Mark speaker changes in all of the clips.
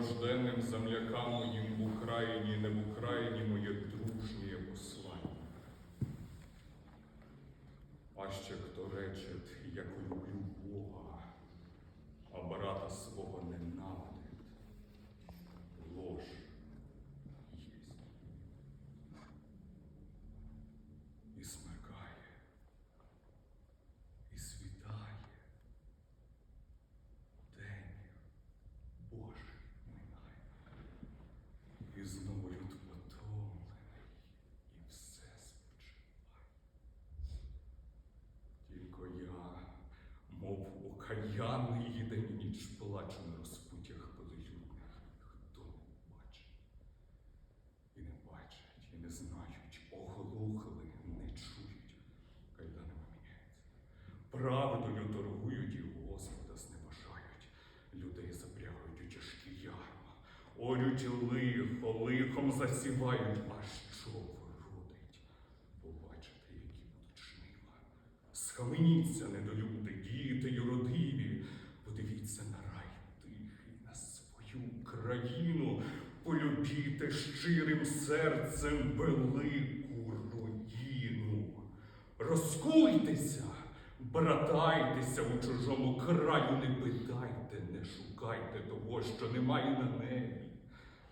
Speaker 1: рожденним землякам моїм в Україні, не в Україні моє дружнє послання. А ще хто речет, як люблю Бога, а брата свого ненавидить, лож єсть. І смеркає, і світає, день Божий минає, і знову люд потомлений, і все спочиває. Тільки я, окаянний, і день і ніч плачу на розпуттях полелюдних, хто не бачить, і не бачать, і не знають, оглухли, не чують, кайданами міняються. Правдою торгують і Господа зневажають, людей запрягають у тяжкі ярма, орють лихо, лихом засівають, а що вродить? Побачите, які будуть жнива. Схаменіться, недолюди, діти юродиві, подивіться на рай тихий, на свою країну, полюбіте щирим серцем велику руїну. Розкуйтеся, братайтеся у чужому краю, не питайте, не шукайте того, що немає на небі,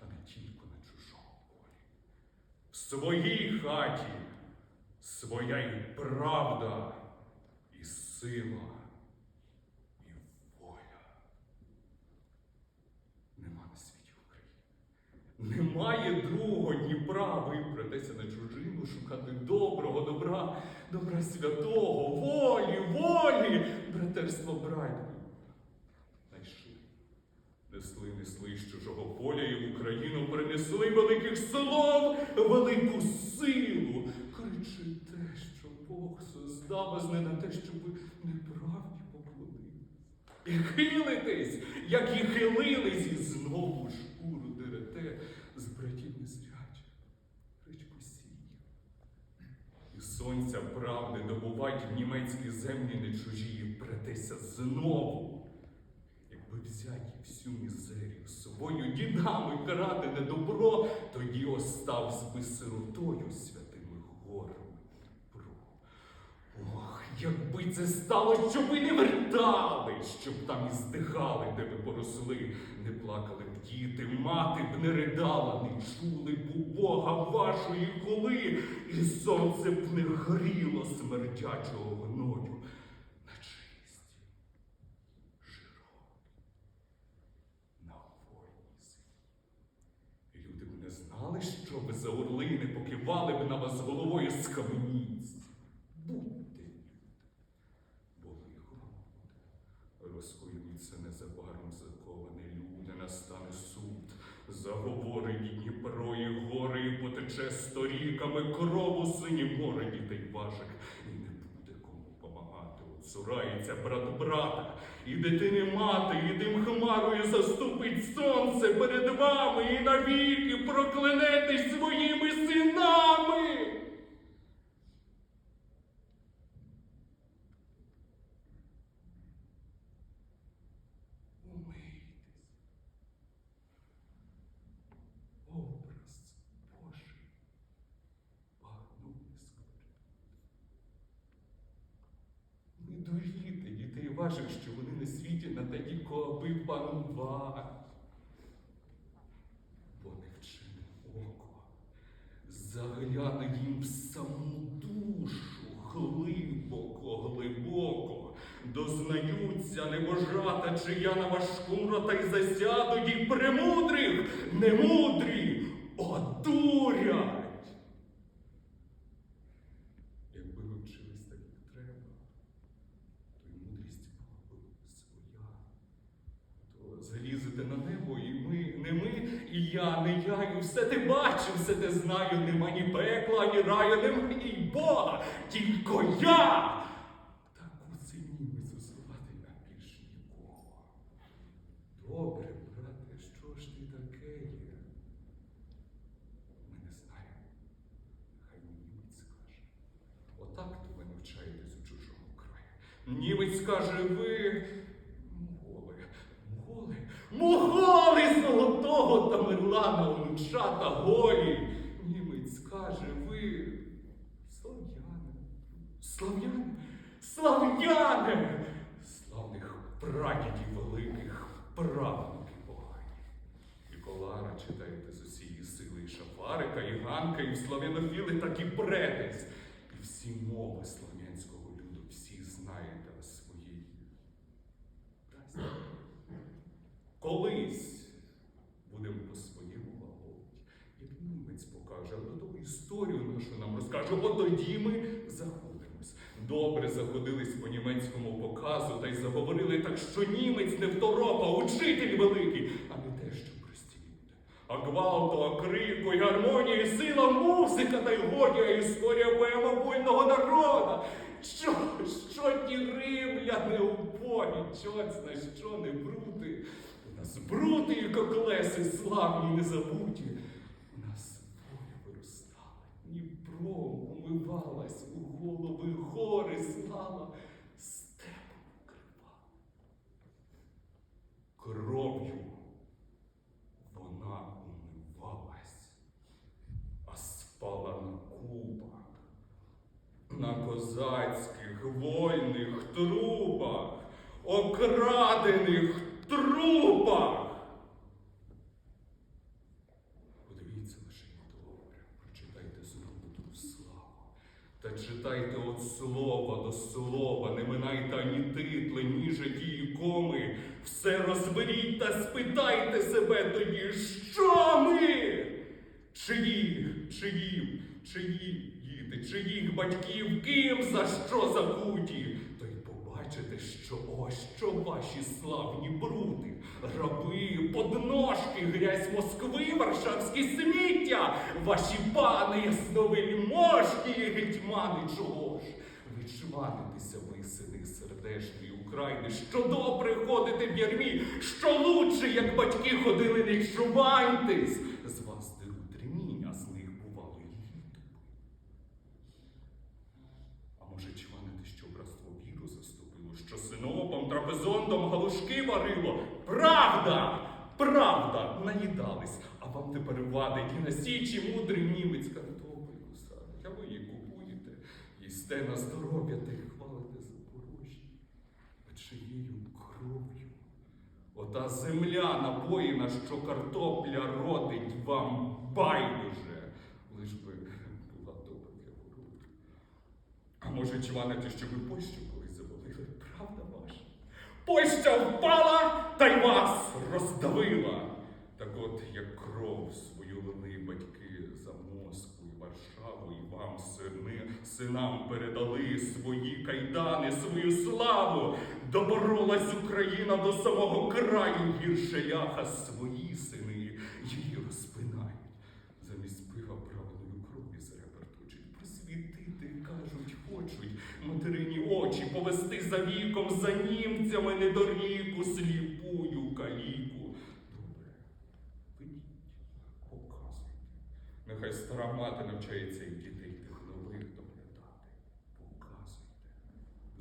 Speaker 1: а не тільки на чужому полі. В своїй хаті своя і правда, і сила, і воля. Нема на світі України. Немає другого Дніпра, випретеся на чужину, шукати доброго, добра, добра святого, волі, волі, братерство братів. Найшли. Несли, несли з чужого поля і в Україну принесли великих слов, велику силу. Кричите, що Бог создав вас не на те, щоб ви неправді поклонились. І хилитесь, як і хилились, і знову шкуру сонця правди добувать в німецькі землі не чужі, і претеся знову. Якби взяті всю мізерію свою дідами карати не добро, тоді оставсь би сиротою святими горами якби це стало, щоб ви не вертали, щоб там і здихали, де ви поросли, не плакали б діти, мати б не ридала, не чули б у Бога вашої коли, і сонце б не горіло смердячого гною люди б не знали, що ви за орлини покивали б на вас головою скаменіться. Будьте люди, бо лихо буде. Розкоюється незабаром заковане люди, настане суд. Заговорить Дніпро і гори, і потече сторіками кров у сині море дітей ваших, і не буде кому помагати. Цурається брат брата, і дитини мати, і дим хмарою заступить сонце перед вами, і навіки проклянетесь своїми синами. Дітей що вони на світі на тільки аби панувати. Бо не вчине око, загляне їм в саму душу глибоко, глибоко, дознаються небожата, чия на важку рота й засядуть, і премудрих, немудрі, одурять. Якби ви вчились так, як треба, то й мудрість була б своя. То залізете на небо, і ми, не ми, і я, не я, і все те бачу, все те знаю, нема ні пекла, ні раю, нема ні Бога, тільки я. Таку ціні зазувати на більш нікого. Добре, брате, що ж ти таке є? Ми не знаємо. Хай німець скаже. Отак то ви навчаєтесь у чужому краї. Німець скаже, ви. Моголи, моголи, моголи золото! свого Тамерлана онучата голі. Німець скаже, ви слав'яни, слав'яни, слав'яни, славних прадідів великих, правнуків погані. І Колара читаєте з усієї сили і Шафарика, і Ганка, і в слав'янофіли так і бретесь. І всі мови слов'янського Колись будемо по-своєму лагодити, як німець покаже, а до того історію нашу нам розкаже. От тоді ми заходимось. Добре заходились по німецькому показу та й заговорили так, що німець не второпа, учитель великий, а не те, що прості люди. А гвалту, а крику, і гармонія, і сила, музика та й годі, а історія поема вольного народа. Що, що ті римляни у полі, чоцьна, що не брути? І коклеси славні незабуті. У нас воля виростала, Дніпром умивалась у голови гори слава, степом укривала. Кров'ю вона умивалась, а спала на кубах, на козацьких вольних трубах, окрадених трупах. Подивіться лише добре, прочитайте знову ту славу. Та читайте от слова до слова, не минайте ані титли, ні житті коми. Все розберіть та спитайте себе тоді, що ми? Чиї, чиї, чиї діти, чиїх батьків, ким за що закуті? То й побачите, що ось що ваші славні брути, раби, подножки, грязь Москви, варшавські сміття, ваші пани, ясновельможні і гетьмани, чого ж? Ви чванитеся, ви сини сердешні України, що добре ходите в ярмі, що лучше, як батьки ходили, не чувайтесь. З вас деруть ремінь, а з них бувало і літопи. А може чванити, що братство віру заступило, що синопом, трапезондом галушки варило? Правда! Правда! Наїдались, а вам тепер вадить на січі мудрий німець картопельку садить, а ви її купуєте, їсте на здоров'я та й хвалите Запорожжя. Чиєю кров'ю? Ота земля напоїна, що картопля родить вам байдуже, лиш би була добра для городу. А може чванити, що ви Польщу колись завалили? Правда ваша? Польща впала та й вас роздавила. Так от, як кров свою лили батьки за Москву і Варшаву, і вам, сини, синам передали свої кайдани, свою славу, доборолась Україна до самого краю гірше ляха, свої сини її розпинають. Замість пива правильної крові з ребер. Просвітити, кажуть, хочуть материні очі повести за віком, за німцями недоріку, сліпую каліку. Добре, ведіть, показуйте. Нехай стара мати навчається і дітей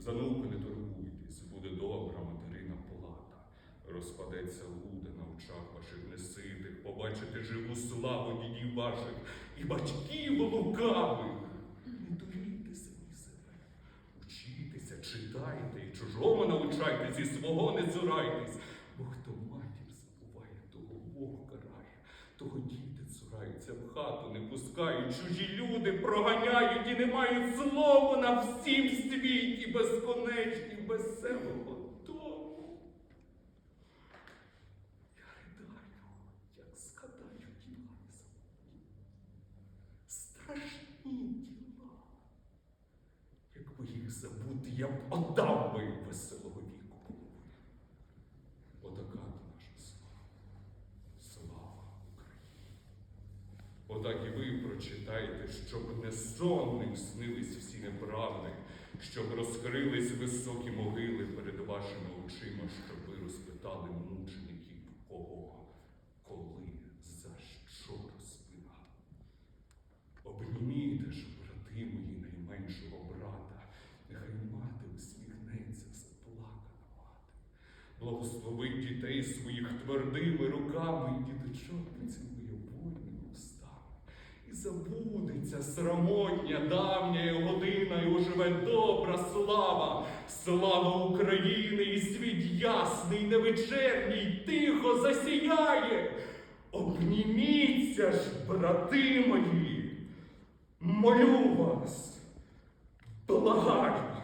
Speaker 1: За не торгуйтесь, буде добра материна плата. Розпадеться луда на очах ваших неситих, побачите живу славу дідів ваших і батьків лукавих. Не дурійте самі себе. Учітеся, читайте і чужому навчайтесь, і свого не цурайтесь. Бо хто матір забуває, того Бог карає, того діти цураються в хату, не пускають, чужі люди проганяють і не мають слова на всім світі безконечні, веселого дому. Я ридаю, як згадаю діла незабутні. Страшні діла. Якби їх забути, я б отдав би веселого віку половину. Отака то наша слава. Слава Україні. Отак і ви прочитайте, щоб не сонним снились всі неправди, щоб розкрились високі могили перед вашими очима, щоб ви розпитали мучеників, кого, коли, за що розпинали. Обнімійте ж, брати мої, найменшого брата, нехай мати усміхнеться, заплакана мати. Благословить дітей своїх твердими руками, і діточок поцілує. І забудеться срамотня давня година, і оживе добра слава, слава України, і світ ясний, невечерній, тихо засіяє. Обніміться ж, брати мої, молю вас, благаю.